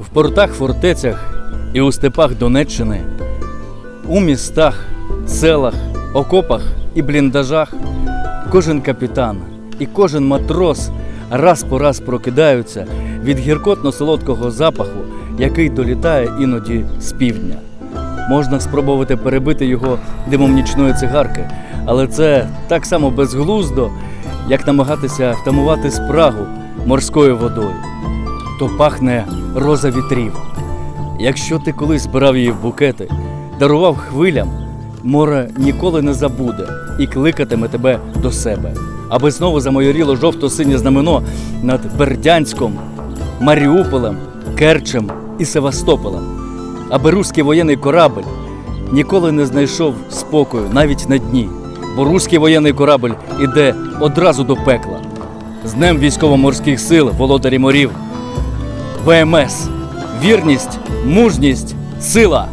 В портах, фортецях і у степах Донеччини, у містах, селах, окопах і бліндажах кожен капітан і кожен матрос раз по раз прокидаються від гіркотно-солодкого запаху, який долітає іноді з півдня. Можна спробувати перебити його димом нічної цигарки, але це так само безглуздо, як намагатися втамувати спрагу морською водою. То пахне роза вітрів. Якщо ти колись збирав її в букети, дарував хвилям, море ніколи не забуде і кликатиме тебе до себе, аби знову замайоріло жовто-синє знамено над Бердянськом, Маріуполем, Керчем і Севастополем, аби руський воєнний корабль ніколи не знайшов спокою навіть на дні, бо руський воєнний корабль іде одразу до пекла. З Днем військово-морських сил, володарі морів, ВМС, вірність, мужність, сила.